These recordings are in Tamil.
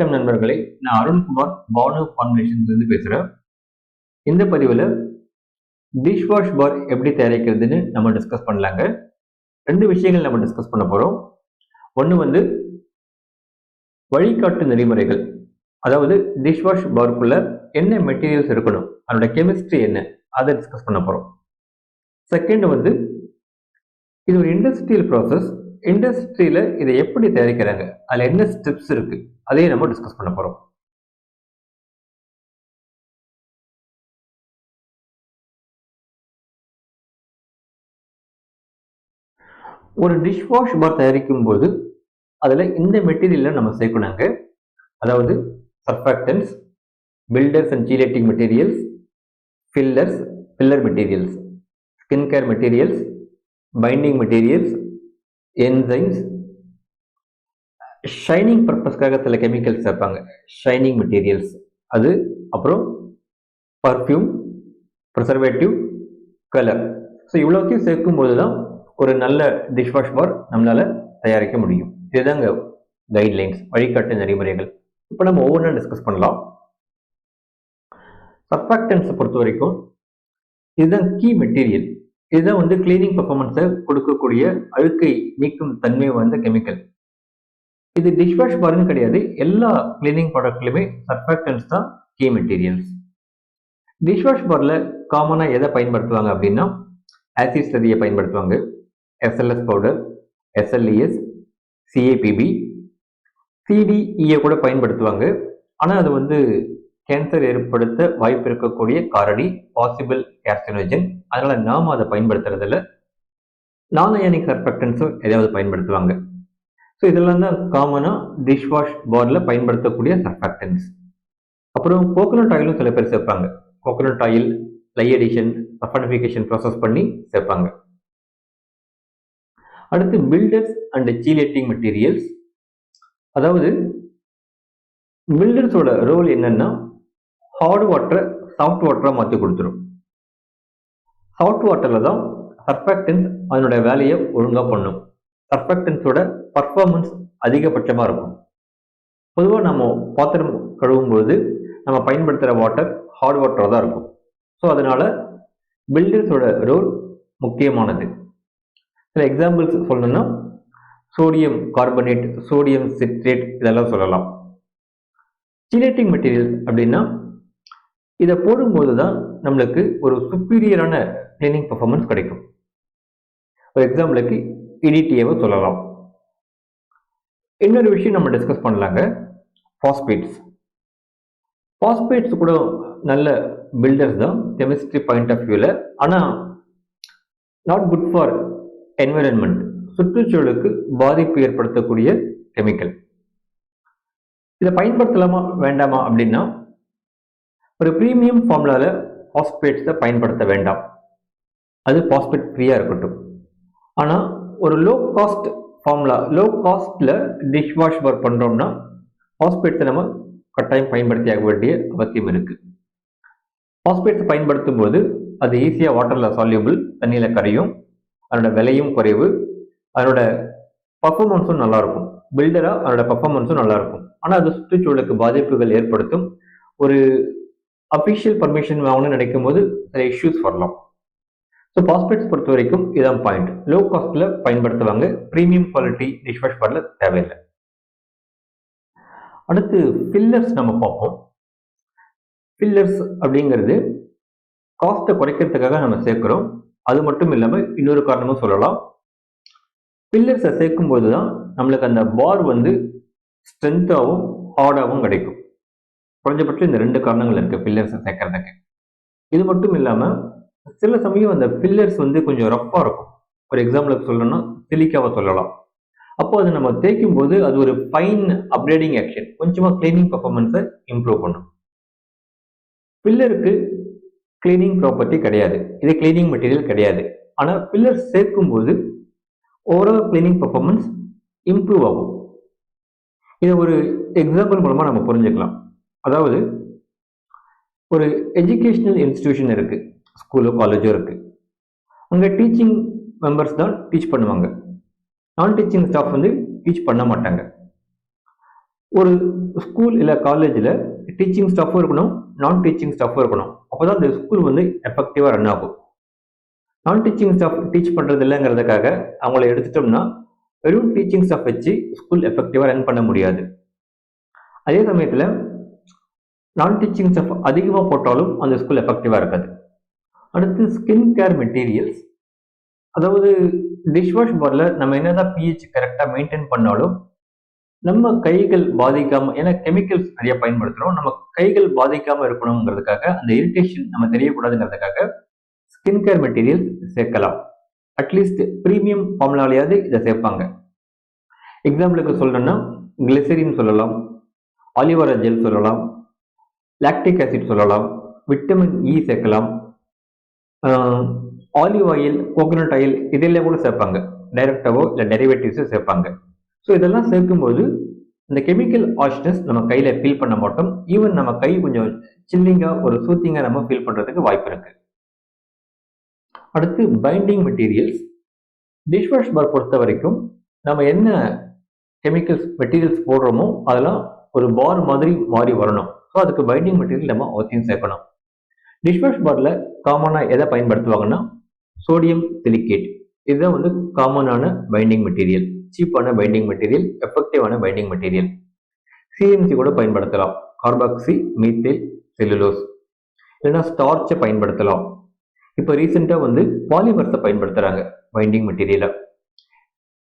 வணக்கம் நண்பர்களே. நான் அருண்குமார் பானு ஃபார்முலேஷன்லேருந்து பேசுகிறேன் இந்த பதிவில் டிஷ் வாஷ் பார் எப்படி தயாரிக்கிறதுன்னு நம்ம டிஸ்கஸ் பண்ணலாங்க. ரெண்டு விஷயங்கள் நம்ம டிஸ்கஸ் பண்ண போகிறோம் ஒன்று வந்து வழிகாட்டு நெறிமுறைகள். அதாவது டிஷ் வாஷ் பார்க்குள்ள என்ன மெட்டீரியல்ஸ் இருக்கணும்? அதோட கெமிஸ்ட்ரி என்ன? அதை டிஸ்கஸ் பண்ண போகிறோம் செகண்ட் வந்து இது ஒரு இண்டஸ்ட்ரியல் ப்ராசஸ் இண்டஸ்ட்ரியில் இதை எப்படி தயாரிக்கிறாங்க? அதில் என்ன ஸ்டெப்ஸ் இருக்கு? அதையும் நம்ம டிஸ்கஸ் பண்ண போகிறோம் ஒரு டிஷ் வாஷ் பார் தயாரிக்கும் போது அதில் இந்த மெட்டீரியலை நம்ம சேர்க்கணுங்க. அதாவது surfactants builders and chelating materials fillers filler materials skin care materials binding materials enzymes shining பர்பஸ்க்காக சில கெமிக்கல்ஸ் சேர்ப்பாங்க. ஷைனிங் மெட்டீரியல்ஸ் அது அப்புறம் பர்ஃப்யூம் ப்ரிசர்வேட்டிவ் கலர் ஸோ இவ்வளோத்தையும் சேர்க்கும்போது தான் ஒரு நல்ல டிஷ் வாஷ் பார் நம்மளால் தயாரிக்க முடியும். இதுதாங்க கைட்லைன்ஸ் வழிகாட்டு நெறிமுறைகள். இப்போ நம்ம ஒவ்வொன்றா டிஸ்கஸ் பண்ணலாம். சர்ஃபாக்டன்ஸை பொறுத்த வரைக்கும் இதுதான் கீ மெட்டீரியல் இதுதான் வந்து கிளீனிங் பர்ஃபார்மன்ஸை கொடுக்கக்கூடிய அழுக்கை நீக்கும் தன்மை வந்த கெமிக்கல் இது டிஷ் வாஷ் பார்னு கிடையாது. எல்லா கிளீனிங் ப்ராடக்ட்லையுமே சர்ஃபாக்டன்ஸ் தான் கீ மெட்டீரியல்ஸ் டிஷ் வாஷ் பாரில் காமனாக எதை பயன்படுத்துவாங்க அப்படின்னா ஆசிட் ஸ்லரியை பயன்படுத்துவாங்க. எஸ்எல்எஸ் பவுடர் எஸ்எல்இஎஸ் சிஏபிபி சிடிஇயை கூட பயன்படுத்துவாங்க. ஆனால் அது வந்து கேன்சர் ஏற்படுத்த வாய்ப்பு இருக்கக்கூடிய காரணி பாசிபிள் கேர்சினோஜன் அதனால் நாம் அதை பயன்படுத்துறதில்ல. நான் அயனிக் சர்ஃபெக்டன்ஸும் எதாவது பயன்படுத்துவாங்க. ஸோ இதெல்லாம் தான் காமனாக டிஷ் வாஷ் பாரில் பயன்படுத்தக்கூடிய சர்ஃபாக்டன்ஸ் அப்புறம் கோகோனட் ஆயிலும் சில பேர் சேர்ப்பாங்க. Coconut oil lye addition saponification process பண்ணி சேர்ப்பாங்க. அடுத்து பில்டர்ஸ் அண்ட் சீலேட்டிங் மெட்டீரியல்ஸ் அதாவது பில்டர்ஸோட ரோல் என்னன்னா ஹார்ட் வாட்டரை சாஃப்ட் வாட்டராக மாற்றி கொடுத்துரும். சாஃப்ட் வாட்டரில் தான் சர்ஃபெக்டன்ஸ் அதனுடைய வேலையை ஒழுங்காக பண்ணும். சர்ஃபெக்டன்ஸோட பர்ஃபார்மன்ஸ் அதிகபட்சமாக இருக்கும். பொதுவாக நம்ம பாத்திரம் கழுவும்போது நம்ம பயன்படுத்துகிற வாட்டர் ஹார்ட் வாட்டராக தான் இருக்கும். ஸோ அதனால் பில்டர்ஸோட ரோல் முக்கியமானது. சில எக்ஸாம்பிள்ஸ் சொல்லணும்னா சோடியம் கார்பனேட் சோடியம் சிட்ரேட் இதெல்லாம் சொல்லலாம். சிலேட்டிங் மெட்டீரியல்ஸ் அப்படின்னா இதை போடும்போது தான் நம்மளுக்கு ஒரு சுப்பீரியரான கிளீனிங் பர்ஃபார்மன்ஸ் கிடைக்கும். ஒரு எக்ஸாம்பிளுக்கு இடிடிஏவை சொல்லலாம். இன்னொரு விஷயம் நம்ம டிஸ்கஸ் பண்ணலாங்க. ஃபாஸ்பேட்ஸ் ஃபாஸ்பேட்ஸ் கூட நல்ல பில்டர்ஸ் தான் கெமிஸ்ட்ரி பாயிண்ட் ஆஃப் வியூவில் ஆனால் நாட் குட் ஃபார் என்விரான்மெண்ட் சுற்றுச்சூழலுக்கு பாதிப்பு ஏற்படுத்தக்கூடிய கெமிக்கல் இதை பயன்படுத்தலாமா வேண்டாமா அப்படின்னா ஒரு ப்ரீமியம் ஃபார்முலாவில் ஃபாஸ்பேட்ஸை பயன்படுத்த வேண்டாம். அது பாஸ்பேட் ஃப்ரீயாக இருக்கட்டும். ஆனால் ஒரு லோ காஸ்ட் ஃபார்முலா லோ காஸ்ட்டில் டிஷ் வாஷ் ஒர்க் பண்ணுறோம்னா பாஸ்பேட்ஸை நம்ம கட்டாயம் பயன்படுத்தியாக வேண்டிய அவசியம் இருக்குது பாஸ்பேட்ஸை பயன்படுத்தும் போது அது ஈஸியாக வாட்டரில் சால்யூபிள் தண்ணியில் கரையும் அதனோட விலையும் குறைவு அதனோட பர்ஃபார்மன்ஸும் நல்லாயிருக்கும் பில்டராக அதோட பர்ஃபார்மன்ஸும் நல்லாயிருக்கும் ஆனால் அது சுற்றுச்சூழலுக்கு பாதிப்புகள் ஏற்படுத்தும். ஒரு அஃபிஷியல் பர்மிஷன் வாங்கணும்னு நினைக்கும் போது சில இஷ்யூஸ் வரலாம். ஸோ பாஸ்பேட்ஸ் பொறுத்த வரைக்கும் இதான் பாயிண்ட் லோ காஸ்ட்டில் பயன்படுத்துவாங்க. ப்ரீமியம் குவாலிட்டி டிஷ் வாஷ் பாரில் தேவையில்லை. அடுத்து ஃபில்லர்ஸ் நம்ம பார்ப்போம். ஃபில்லர்ஸ் அப்படிங்கிறது காஸ்ட்டை குறைக்கிறதுக்காக நம்ம சேர்க்குறோம். அது மட்டும் இல்லாமல் இன்னொரு காரணமும் சொல்லலாம். பில்லர்ஸை சேர்க்கும் போது தான் நம்மளுக்கு அந்த பார் வந்து ஸ்ட்ரென்த்தாகவும் ஹார்டாகவும் கிடைக்கும். குறைஞ்சபட்சம் இந்த ரெண்டு காரணங்கள் இருக்குது பில்லர்ஸை சேர்க்கறதுக்கு. இது மட்டும் இல்லாமல் சில சமயம் அந்த பில்லர்ஸ் வந்து கொஞ்சம் ரஃப்பாக இருக்கும். ஒரு எக்ஸாம்பிளுக்கு சொல்லணும்னா சிலிக்காவை சொல்லலாம். அப்போ அது நம்ம தேய்க்கும் போது அது ஒரு ஃபைன் அப்கிரேடிங் ஆக்ஷன் கொஞ்சமாக கிளீனிங் பர்ஃபார்மன்ஸை இம்ப்ரூவ் பண்ணும். பில்லருக்கு கிளீனிங் ப்ராப்பர்ட்டி கிடையாது. இது கிளீனிங் மெட்டீரியல் கிடையாது. ஆனால் பில்லர் சேர்க்கும் போது ஓவரால் கிளீனிங் பர்ஃபார்மன்ஸ் இம்ப்ரூவ் ஆகும். இதை ஒரு எக்ஸாம்பிள் மூலமாக நம்ம புரிஞ்சுக்கலாம். அதாவது ஒரு எஜுகேஷ்னல் இன்ஸ்டிடியூஷன் இருக்குது ஸ்கூலோ காலேஜோ இருக்குது அங்கே டீச்சிங் மெம்பர்ஸ் தான் டீச் பண்ணுவாங்க. நான் டீச்சிங் ஸ்டாஃப் வந்து டீச் பண்ண மாட்டாங்க. ஒரு ஸ்கூல் இல்லை காலேஜில் டீச்சிங் ஸ்டாஃபும் இருக்கணும் நான் டீச்சிங் ஸ்டாஃபும் இருக்கணும். அப்போ தான் அந்த ஸ்கூல் வந்து எஃபெக்டிவாக ரன் ஆகும். நான் டீச்சிங் ஸ்டாஃப் டீச் பண்ணுறது இல்லைங்கிறதுக்காக அவங்கள எடுத்துட்டோம்னா வெறும் டீச்சிங் ஸ்டாஃப் வச்சு ஸ்கூல் எஃபெக்டிவாக ரன் பண்ண முடியாது. அதே சமயத்தில் நான் டீச்சிங் ஸ்டாஃப் அதிகமாக போட்டாலும் அந்த ஸ்கூல் எஃபெக்டிவாக இருக்காது. அடுத்து ஸ்கின் கேர் மெட்டீரியல்ஸ் அதாவது டிஷ்வாஷ் பாரில் நம்ம என்னதான் பிஹெச் கரெக்டாக மெயின்டைன் பண்ணாலும் நம்ம கைகள் பாதிக்காம ஏன்னா கெமிக்கல்ஸ் நிறைய பயன்படுத்துகிறோம் நம்ம கைகள் பாதிக்காம இருக்கணுங்கிறதுக்காக அந்த இரிட்டேஷன் நம்ம தெரியக்கூடாதுங்கிறதுக்காக ஸ்கின் கேர் மெட்டீரியல்ஸ் சேர்க்கலாம். அட்லீஸ்ட் ப்ரீமியம் ஃபார்முலாலையாவது இதை சேர்ப்பாங்க. எக்ஸாம்பிளுக்கு சொல்லணும்னா கிளிசரின் சொல்லலாம் ஆலிவரா ஜெல் சொல்லலாம் லாக்டிக் ஆசிட் சொல்லலாம் விட்டமின் இ e சேர்க்கலாம். ஆலிவ் ஆயில் கோகோனட் ஆயில் இதெல்லாம் கூட சேர்ப்பாங்க. டைரக்டாவோ இல்லை டெரிவேட்டிவ்ஸோ சேர்ப்பாங்க. ஸோ இதெல்லாம் சேர்க்கும்போது இந்த கெமிக்கல் ஆஷ்னஸ் நம்ம கையில் ஃபீல் பண்ண மாட்டோம். ஈவன் நம்ம கை கொஞ்சம் சில்லிங்காக ஒரு சூத்திங்காக நம்ம ஃபீல் பண்ணுறதுக்கு வாய்ப்பு இருக்கு. அடுத்து பைண்டிங் மெட்டீரியல்ஸ் டிஷ்வாஷ் பார் பொறுத்த வரைக்கும் நம்ம என்ன கெமிக்கல்ஸ் மெட்டீரியல்ஸ் போடுறோமோ அதெல்லாம் ஒரு பார் மாதிரி மாறி வரணும். ஸோ அதுக்கு பைண்டிங் மெட்டீரியல் நம்ம அவசியம் சேர்க்கணும். டிஷ்வாஷ் பாரில் காமனாக எதை பயன்படுத்துவாங்கன்னா சோடியம் சிலிக்கேட் இதுதான் வந்து காமனான பைண்டிங் மெட்டீரியல் சீப்பான பைண்டிங் மெட்டீரியல் எஃபெக்டிவான பைண்டிங் மெட்டீரியல் சிஎம்சி கூட பயன்படுத்தலாம். கார்பாக்சி மீத்தேல் செல்லுலோஸ் இல்லைன்னா ஸ்டார்ச்சை பயன்படுத்தலாம். இப்போ ரீசெண்டாக வந்து பாலிமர்ஸை பயன்படுத்துகிறாங்க பைண்டிங் மெட்டீரியலை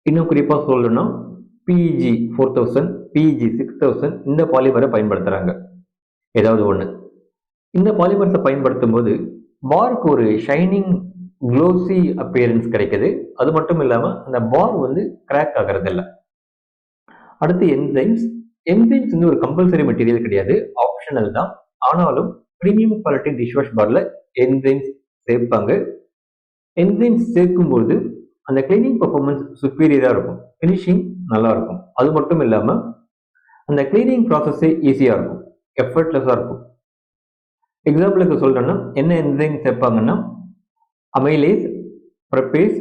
இன்னும் குறிப்பாக சொல்லணும்னா PEG four thousand PEG six thousand இந்த பாலிமரை பயன்படுத்துகிறாங்க ஏதாவது ஒன்று இந்த பாலிமர்ஸை பயன்படுத்தும் போது பாருக்கு ஒரு ஷைனிங் க்ளோசி அப்பியரன்ஸ் கிடைக்குது. அது மட்டும் இல்லாமல் அந்த பார் வந்து கிராக் ஆகிறது இல்லை அடுத்து என்சைம்ஸ் என்சைம்ஸ் வந்து ஒரு கம்பல்சரி மெட்டீரியல் கிடையாது. ஆப்ஷனல் தான். ஆனாலும் ப்ரீமியம் குவாலிட்டி டிஷ்வாஷ் பாரில் என்சைம்ஸ் சேர்ப்பாங்க. என்சைம்ஸ் சேர்க்கும்போது அந்த கிளீனிங் பர்ஃபார்மன்ஸ் சுப்பீரியராக இருக்கும். ஃபினிஷிங் நல்லா இருக்கும். அது மட்டும் இல்லாமல் அந்த கிளீனிங் ப்ராசஸே ஈஸியாக இருக்கும். எஃபர்ட்லெஸ்ஸாக இருக்கும். எக்ஸாம்பிளுக்கு சொல்கிறேன்னா என்ன என்சைம் சேர்ப்பாங்கன்னா அமைலேஸ் ப்ரப்பேஸ்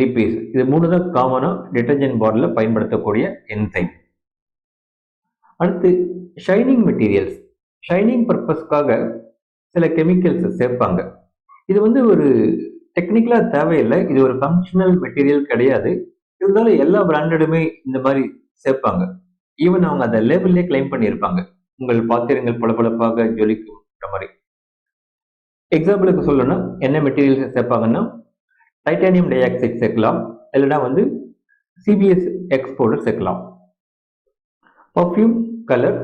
லிப்பேஸ் இது மூணு தான் காமனாக டிட்டர்ஜென்ட் பாட்டில் பயன்படுத்தக்கூடிய என்சைம் அடுத்து ஷைனிங் மெட்டீரியல்ஸ் ஷைனிங் பர்பஸ்க்காக சில கெமிக்கல்ஸ் சேர்ப்பாங்க. இது வந்து ஒரு டெக்னிக்கலாக தேவையில்லை. இது ஒரு ஃபங்க்ஷனல் மெட்டீரியல் கிடையாது. இருந்தாலும் எல்லா பிராண்டடுமே இந்த மாதிரி சேர்ப்பாங்க. ஈவன் அவங்க அந்த லேபிள்லேயே கிளைம் பண்ணியிருப்பாங்க. உங்கள் பாத்திரங்கள் பளபளப்பாக ஜொலிக்கும்ன்ற மாதிரி. எக்ஸாம்பிளுக்கு சொல்லணும்னா என்ன மெட்டீரியல்ஸ் சேர்ப்பாங்கன்னா டைட்டானியம் டை ஆக்சைடு சேர்க்கலாம். இல்லைனா வந்து சிபிஎஸ் எக்ஸ்போர்டர் சேர்க்கலாம். பர்ஃப்யூம் கலர்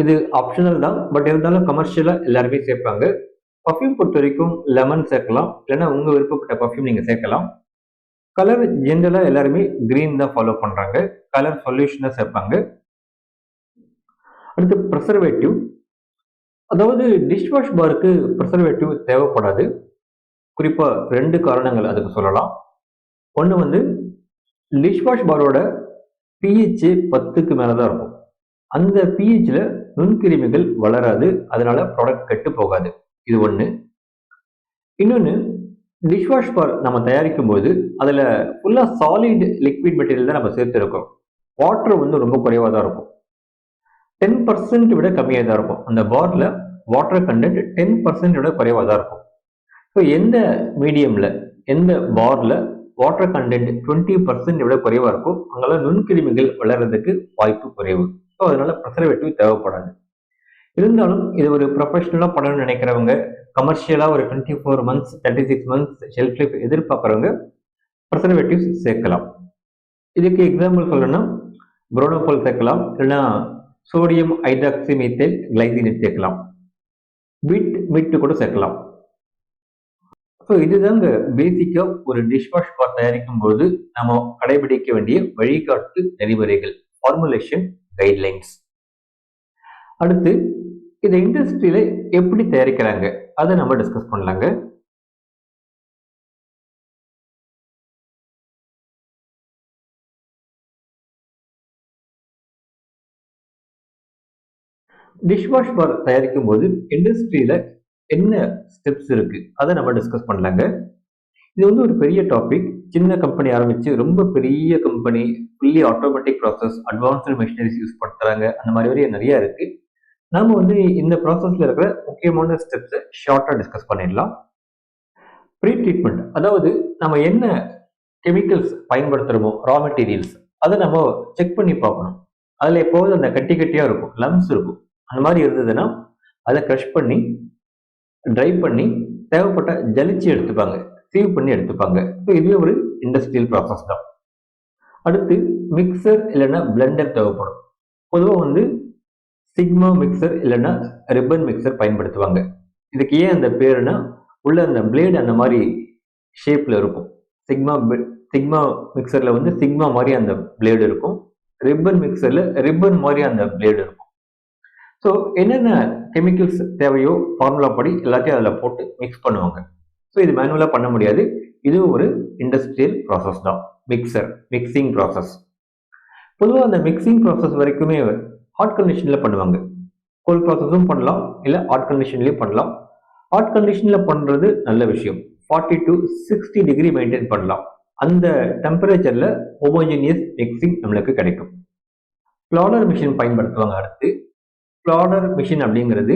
இது ஆப்ஷனல் தான். பட் இருந்தாலும் கமர்ஷியலாக எல்லாருமே சேர்ப்பாங்க. பர்ஃப்யூம் பொறுத்த வரைக்கும் லெமன் சேர்க்கலாம். இல்லைன்னா உங்கள் விருப்பப்பட்ட பர்ஃப்யூம் நீங்கள் சேர்க்கலாம். கலர் ஜென்ரலாக எல்லாருமே க்ரீன் தான் ஃபாலோ பண்ணுறாங்க கலர் சொல்யூஷனாக சேர்ப்பாங்க. அடுத்து ப்ரெசர்வேட்டிவ் அதாவது டிஷ்வாஷ் பாருக்கு ப்ரிசர்வேட்டிவ் தேவைப்படாது. குறிப்பாக ரெண்டு காரணங்கள் அதுக்கு சொல்லலாம். ஒன்று வந்து டிஷ்வாஷ் பாரோட பிஹெச் பத்துக்கு மேலே தான் இருக்கும். அந்த பிஹெச்சில் நுண்கிருமிகள் வளராது. அதனால ப்ராடக்ட் கெட்டு போகாது. இது ஒன்று இன்னொன்று டிஷ்வாஷ் பார் நம்ம தயாரிக்கும் போது அதில் ஃபுல்லாக சாலிட் லிக்விட் மெட்டீரியல் தான் நம்ம சேர்த்துருக்கோம். வாட்டர் வந்து ரொம்ப குறைவாக தான் இருக்கும். டென் பர்சன்ட் விட கம்மியாக தான் இருக்கும். அந்த பாரில் வாட்டர் கண்டென்ட் டென் பர்சன்ட் குறைவாக தான் இருக்கும். ஸோ எந்த மீடியமில் எந்த பாரில் வாட்டர் கண்டென்ட் டுவெண்ட்டி பர்சன்ட் விட குறைவாக இருக்கும் அங்கெல்லாம் நுண்கிருமிகள் வளர்கிறதுக்கு வாய்ப்பு குறைவு. ஸோ அதனால ப்ரெசர்வேட்டிவ் தேவைப்படாது. இருந்தாலும் இது ஒரு ப்ரொஃபஷனலாக பண்ணணும்னு நினைக்கிறவங்க கமர்ஷியலாக ஒரு twenty four months thirty six months shelf life எதிர்பார்க்குறவங்க preservatives சேர்க்கலாம். இதுக்கு எக்ஸாம்பிள் சொல்லணும்னா புரோனோபால் சேர்க்கலாம். இல்லைன்னா சோடியம் ஹைட்ராக்சிமீத்தேல் கிளைசினேட் சேர்க்கலாம். பிட் மிட்டு கூட சேர்க்கலாம். ஸோ இதுதாங்க பேசிக்காக ஒரு டிஷ்வாஷ் பார் தயாரிக்கும் போது நம்ம கடைபிடிக்க வேண்டிய வழிகாட்டு நெறிமுறைகள் ஃபார்முலேஷன் கைட்லைன்ஸ் அடுத்து இந்த இண்டஸ்ட்ரியில எப்படி தயாரிக்கிறாங்க? அதை நம்ம டிஸ்கஸ் பண்ணலாங்க. டிஷ்வாஷ் பார் தயாரிக்கும் போது இண்டஸ்ட்ரியில என்ன ஸ்டெப்ஸ் இருக்கு? அதை நம்ம டிஸ்கஸ் பண்ணலாங்க. இது வந்து ஒரு பெரிய டாபிக் சின்ன கம்பெனி ஆரம்பிச்சு ரொம்ப பெரிய company fully automatic process advanced machineries use பண்ணுறாங்க அந்த மாதிரி வரைய நிறைய இருக்கு. நாம வந்து இந்த ப்ராசஸ்ல இருக்கிற முக்கியமான ஸ்டெப்ஸை ஷார்ட்டாக டிஸ்கஸ் பண்ணிடலாம். ப்ரீ ட்ரீட்மெண்ட் அதாவது நம்ம என்ன கெமிக்கல்ஸ் பயன்படுத்துகிறோமோ ரா மெட்டீரியல்ஸ் அதை நம்ம செக் பண்ணி பார்க்கணும். அதில் எப்போது அந்த கட்டி கட்டியாக இருக்கும் லம்ஸ் இருக்கும். அந்த மாதிரி இருந்ததுன்னா அதை க்ரஷ் பண்ணி ட்ரை பண்ணி தேவைப்பட்ட ஜலிச்சு எடுத்துப்பாங்க சீவ் பண்ணி எடுத்துப்பாங்க. ஸோ இதுவே ஒரு இண்டஸ்ட்ரியல் ப்ராசஸ் தான். அடுத்து மிக்சர் இல்லைன்னா பிளெண்டர் தேவைப்படும். பொதுவாக வந்து சிக்மா மிக்சர் இல்லைன்னா ரிப்பன் மிக்சர் பயன்படுத்துவாங்க. இதுக்கு ஏன் அந்த பேருனா உள்ள அந்த பிளேடு அந்த மாதிரி ஷேப்பில் இருக்கும். சிக்மா சிக்மா மிக்சரில் வந்து சிக்மா மாதிரி அந்த பிளேடு இருக்கும். ரிப்பன் மிக்சரில் ரிப்பன் மாதிரி அந்த பிளேடு இருக்கும். ஸோ என்னென்ன கெமிக்கல்ஸ் தேவையோ ஃபார்முலா படி எல்லாத்தையும் அதில் போட்டு மிக்ஸ் பண்ணுவாங்க. ஸோ இது மேனுவலாக பண்ண முடியாது. இது ஒரு இண்டஸ்ட்ரியல் ப்ராசஸ் தான். மிக்சர் மிக்சிங் ப்ராசஸ் பொதுவாக அந்த மிக்சிங் ப்ராசஸ் வரைக்குமே ஹாட் கண்டிஷனில் பண்ணுவாங்க. கோல்ட் ப்ராசஸும் பண்ணலாம் இல்லை ஹாட் கண்டிஷன்லேயும் பண்ணலாம். ஹாட் கண்டிஷனில் பண்ணுறது நல்ல விஷயம். Forty to sixty degree maintain பண்ணலாம். அந்த டெம்பரேச்சரில் ஹோமோஜினியஸ் மிக்சிங் நம்மளுக்கு கிடைக்கும். ப்ளானர் மிஷின் பயன்படுத்துவாங்க அடுத்து. ப்ளாடர் மிஷின் அப்படிங்கிறது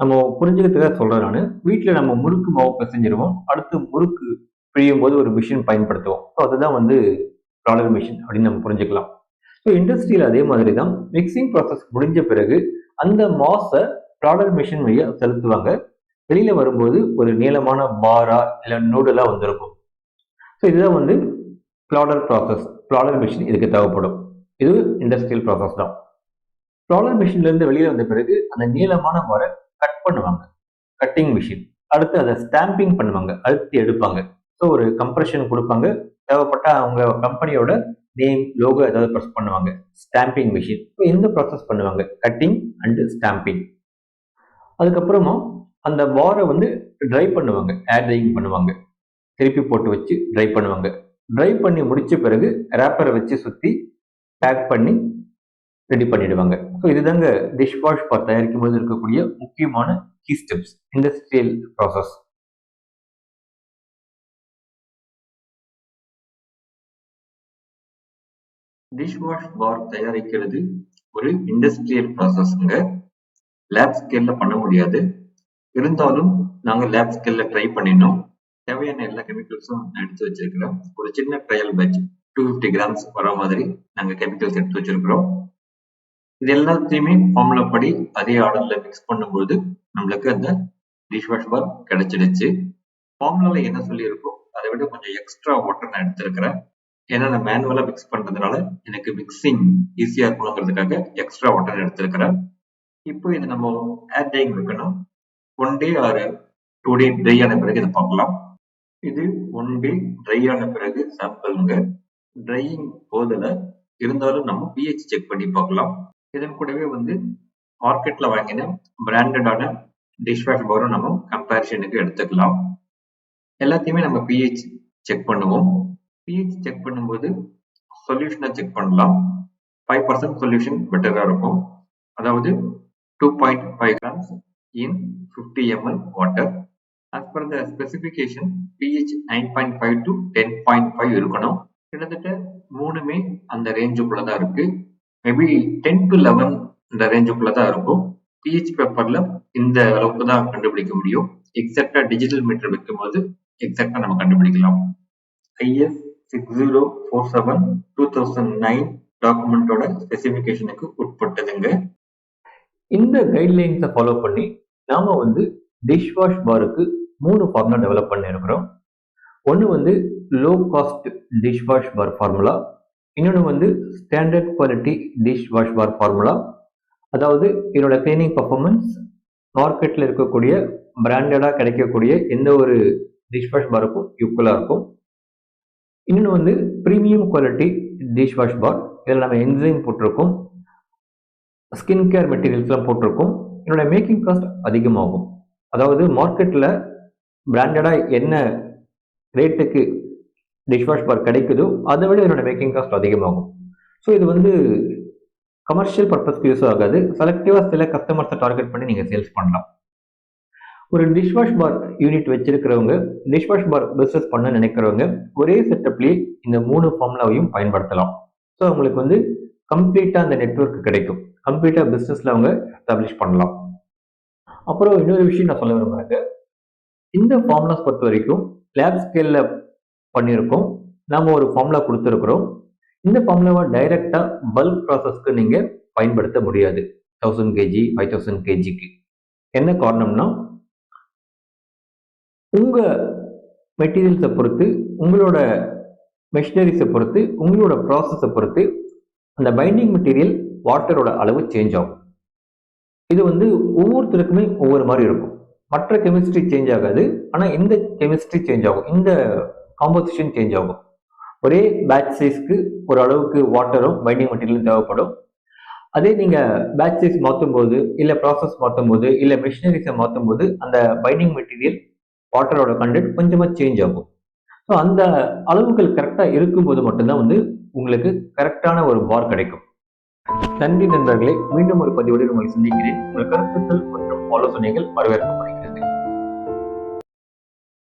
நம்ம புரிஞ்சுக்கிறதுக்காக சொல்கிறேன் நான். வீட்டில் நம்ம முறுக்கு மாவு பிசைஞ்சிருவோம். அடுத்து முறுக்கு பிழியும் போது ஒரு மிஷின் பயன்படுத்துவோம். ஸோ அதுதான் வந்து ப்ளாடர் மிஷின் அப்படின்னு நம்ம புரிஞ்சுக்கலாம். ஸோ இண்டஸ்ட்ரியில் அதே மாதிரி தான் மிக்சிங் ப்ராசஸ் முடிஞ்ச பிறகு அந்த மாஸை ப்ளாடர் மிஷின் வழியாக செலுத்துவாங்க. வெளியில் வரும்போது ஒரு நீளமான பாரா இல்லை நூடலாக வந்திருக்கும். ஸோ இதுதான் வந்து ப்ளாடர் ப்ராசஸ் ப்ளாடர் மிஷின் இதுக்கு தேவைப்படும். இது இண்டஸ்ட்ரியல் ப்ராசஸ் தான். ப்ளாடர் மிஷின்லேருந்து வெளியில் வந்த பிறகு அந்த நீளமான மரம் கட் பண்ணுவாங்க. கட்டிங் மிஷின் அடுத்து அதை ஸ்டாம்பிங் பண்ணுவாங்க. அழுத்தி எடுப்பாங்க. ஸோ ஒரு கம்ப்ரெஷன் கொடுப்பாங்க. தேவைப்பட்ட அவங்க கம்பெனியோட நேம் லோகோ ஏதாவது ப்ரெஸ் பண்ணுவாங்க. ஸ்டாம்பிங் மிஷின் ஸோ இந்த ப்ராசஸ் பண்ணுவாங்க. கட்டிங் அண்டு ஸ்டாம்பிங் அதுக்கப்புறமா அந்த பாரை வந்து ட்ரை பண்ணுவாங்க. ஏர் ட்ரையிங் பண்ணுவாங்க. திருப்பி போட்டு வச்சு ட்ரை பண்ணுவாங்க. ட்ரை பண்ணி முடித்த பிறகு ரேப்பரை வச்சு சுற்றி பேக் பண்ணி ரெடி பண்ணிடுவாங்க. ஸோ இதுதாங்க டிஷ் வாஷ் பார் தயாரிக்கும் போது இருக்கக்கூடிய முக்கியமான key steps industrial process dish wash bar தயாரிக்கிறது ஒரு இண்டஸ்ட்ரியல் ப்ராசஸ்ங்க லேப் ஸ்கேல்ல பண்ண முடியாது. இருந்தாலும் நாங்கள் லேப் ஸ்கேல்ல ட்ரை பண்ணினோம். தேவையான எல்லா கெமிக்கல்ஸும் எடுத்து வச்சிருக்கிறோம் ஒரு சின்ன trial batch two fifty grams வர மாதிரி நாங்கள் கெமிக்கல்ஸ் எடுத்து வச்சிருக்கிறோம். இது எல்லாத்தையுமே ஃபார்முலா படி அதே ஆர்டர்ல மிக்ஸ் பண்ணும்போது நம்மளுக்கு அந்த டிஷ் வாஷ் பார் கிடைச்சிடுச்சு ஃபார்முலால என்ன சொல்லியிருக்கோ அதை விட கொஞ்சம் எக்ஸ்ட்ரா வாட்டர் நான் எடுத்திருக்கிறேன். ஏன்னா நான் மேனுவலா மிக்ஸ் பண்றதுனால எனக்கு மிக்சிங் ஈஸியா இருக்கணுங்கிறதுக்காக எக்ஸ்ட்ரா வாட்டர் எடுத்திருக்கிறேன். இப்போ இது நம்ம ஏர் டைங் வைக்கணும். ஒன் டே ஆறு டூ டே ட்ரை ஆன பிறகு இதை பார்க்கலாம். இது ஒன் டே ட்ரை ஆன பிறகு சாம்பிளுங்க ட்ரையிங் போதில் இருந்தாலும் நம்ம பிஹெச் செக் பண்ணி பார்க்கலாம். இதன் கூடவே வந்து மார்க்கெட்ல வாங்கின பிராண்டடான டிஷ் வாஷ் பவரும் நம்ம கம்பேரிஷனுக்கு எடுத்துக்கலாம். எல்லாத்தையுமே நம்ம பிஹெச் செக் பண்ணுவோம். பிஹெச் செக் பண்ணும்போது சொல்யூஷனை செக் பண்ணலாம். ஃபைவ் பர்சன்ட் சொல்யூஷன் பெட்டராக இருக்கும். அதாவது two point five grams in fifty ml water as per the specification pH nine point five to ten point five இருக்கணும். கிட்டத்தட்ட மூணுமே அந்த ரேஞ்சுக்குள்ள தான் இருக்கு. மேபி டென் டு லெவன் இந்த ரேஞ்சுக்குள்ள தான் இருக்கும். பிஹெச் பேப்பர்ல இந்த அளவுக்கு தான் கண்டுபிடிக்க முடியும். எக்ஸாக்டா டிஜிட்டல் மீட்டர் வைக்கும்போது எக்ஸாக்டா நம்ம கண்டுபிடிக்கலாம். IS six zero four seven two thousand nine டாக்குமெண்டோட ஸ்பெசிஃபிகேஷனுக்கு உட்பட்டதுங்க. இந்த கைட்லைன்ஸை ஃபாலோ பண்ணி நாம வந்து டிஷ் வாஷ் பாருக்கு மூணு ஃபார்முலா டெவலப் பண்ணியிருக்கிறோம் ஒன்று வந்து low cost dish wash bar formula இன்னொன்று வந்து standard quality dish wash bar formula அதாவது இதோட கிளீனிங் பர்ஃபார்மன்ஸ் மார்க்கெட்டில் இருக்கக்கூடிய பிராண்டடாக கிடைக்கக்கூடிய எந்த ஒரு டிஷ் வாஷ் பாருக்கும் ஈக்குவலாக இருக்கும். இன்னொன்று வந்து premium quality dish wash bar இதில் நம்ம என்சைம் போட்டிருக்கோம். ஸ்கின் கேர் மெட்டீரியல்ஸ்லாம் போட்டிருக்கோம். என்னோட மேக்கிங் காஸ்ட் அதிகமாகும். அதாவது மார்க்கெட்டில் பிராண்டடாக என்ன ரேட்டுக்கு டிஷ்வாஷ் பார் கிடைக்குதோ அதை விட என்னோட மேக்கிங் காஸ்ட் அதிகமாகும். ஸோ இது வந்து கமர்ஷியல் பர்பஸ்க்கு யூஸ் ஆகாது. செலக்டிவாக சில கஸ்டமர்ஸை டார்கெட் பண்ணி நீங்கள் சேல்ஸ் பண்ணலாம். ஒரு டிஷ்வாஷ் பார் யூனிட் வச்சிருக்கிறவங்க டிஷ்வாஷ் பார் பிஸ்னஸ் பண்ண நினைக்கிறவங்க ஒரே செட்டப்லேயே இந்த மூணு ஃபார்முலாவையும் பயன்படுத்தலாம். ஸோ அவங்களுக்கு வந்து கம்ப்ளீட்டாக அந்த நெட்வொர்க் கிடைக்கும். கம்ப்ளீட்டாக பிஸ்னஸில் அவங்க எஸ்டாப்ளிஷ் பண்ணலாம். அப்புறம் இன்னொரு விஷயம் நான் சொல்ல விரும்புகிறேங்க இந்த ஃபார்முலாஸ் பொறுத்த வரைக்கும் லேப் ஸ்கேலில் பண்ணியிருக்கோம் நாம் ஒரு ஃபார்முலா கொடுத்துருக்குறோம். இந்த ஃபார்முலாவை டைரெக்டாக பல்க் ப்ராசஸ்க்கு நீங்கள் பயன்படுத்த முடியாது. தௌசண்ட் கேஜி ஃபைவ் தௌசண்ட் கேஜிக்கு என்ன காரணம்னா உங்கள் மெட்டீரியல்ஸை பொறுத்து உங்களோட மெஷினரிஸை பொறுத்து உங்களோட ப்ராசஸை பொறுத்து அந்த பைண்டிங் மெட்டீரியல் வாட்டரோட அளவு சேஞ்ச் ஆகும். இது வந்து ஒவ்வொருத்தருக்குமே ஒவ்வொரு மாதிரி இருக்கும். மற்ற கெமிஸ்ட்ரி சேஞ்ச் ஆகாது. ஆனால் இந்த கெமிஸ்ட்ரி சேஞ்ச் ஆகும். இந்த காம்போசிஷன் சேஞ்ச் ஆகும். ஒரே பேட்ச் சைஸ்க்கு ஒரு அளவுக்கு வாட்டரும் பைண்டிங் மெட்டீரியலும் தேவைப்படும். அதே நீங்கள் பேட்ச் சைஸ் மாற்றும் போது இல்லை ப்ராசஸ் மாற்றும் போது இல்லை மிஷினரிஸை மாற்றும் போது அந்த பைண்டிங் மெட்டீரியல் வாட்டரோட கண்டென்ட் கொஞ்சமாக சேஞ்ச் ஆகும். ஸோ அந்த அளவுகள் கரெக்டாக இருக்கும்போது மட்டும்தான் வந்து உங்களுக்கு கரெக்டான ஒரு பார் கிடைக்கும். நன்றி நண்பர்களே மீண்டும் ஒரு பதிவோடு உங்களை சந்திக்கிறேன். உங்கள் கருத்துக்கள் மற்றும் ஆலோசனைகள் வரவேற்கப்படுகிறது